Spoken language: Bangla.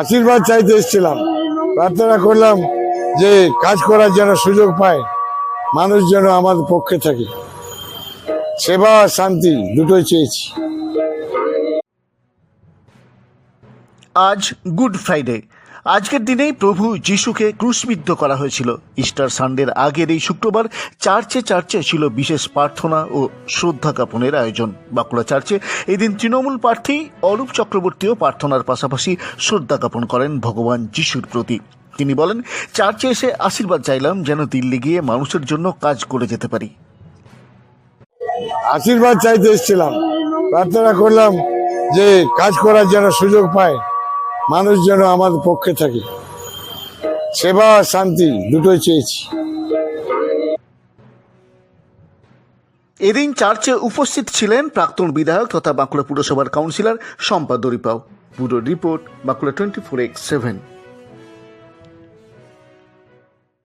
আশীর্বাদ চাইতে এসেছিলাম। প্রার্থনা করলাম যে কাজ করার যেন সুযোগ পায়, মানুষ যেন আমার পক্ষে থাকে। সেবা আর শান্তি দুটোই চেয়েছি। আজ গুড ফ্রাইডে। আজকের দিনেই প্রভু যিশুকে ক্রুশবিদ্ধ করা হয়েছিল। ইস্টার সানডের আগের এই শুক্রবার চার্চে চার্চে ছিল বিশেষ প্রার্থনা ও শ্রদ্ধা জ্ঞাপনের আয়োজন। বাঁকুড়া চার্চে এদিন তৃণমূল প্রার্থী অরূপ চক্রবর্তীও প্রার্থনার পাশাপাশি শ্রদ্ধা জ্ঞাপন করেন ভগবান যিশুর প্রতি। তিনি বলেন, চার্চে এসে আশীর্বাদ চাইলাম যেন দিল্লি গিয়ে মানুষের জন্য কাজ করে যেতে পারি। আশীর্বাদ চাইতে এসেছিলাম। প্রার্থনা করলাম যে কাজ করার যেন সুযোগ পায়। মানুষ যেন আমাদের পক্ষে থাকে। সেবা আর শান্তি দুটোই চেয়েছি। এদিন চার্চে উপস্থিত ছিলেন প্রাক্তন বিধায়ক তথা বাঁকুড়া পুরসভার কাউন্সিলর শম্পা দরিপাও। পুরো report, Bankura twenty four X seven.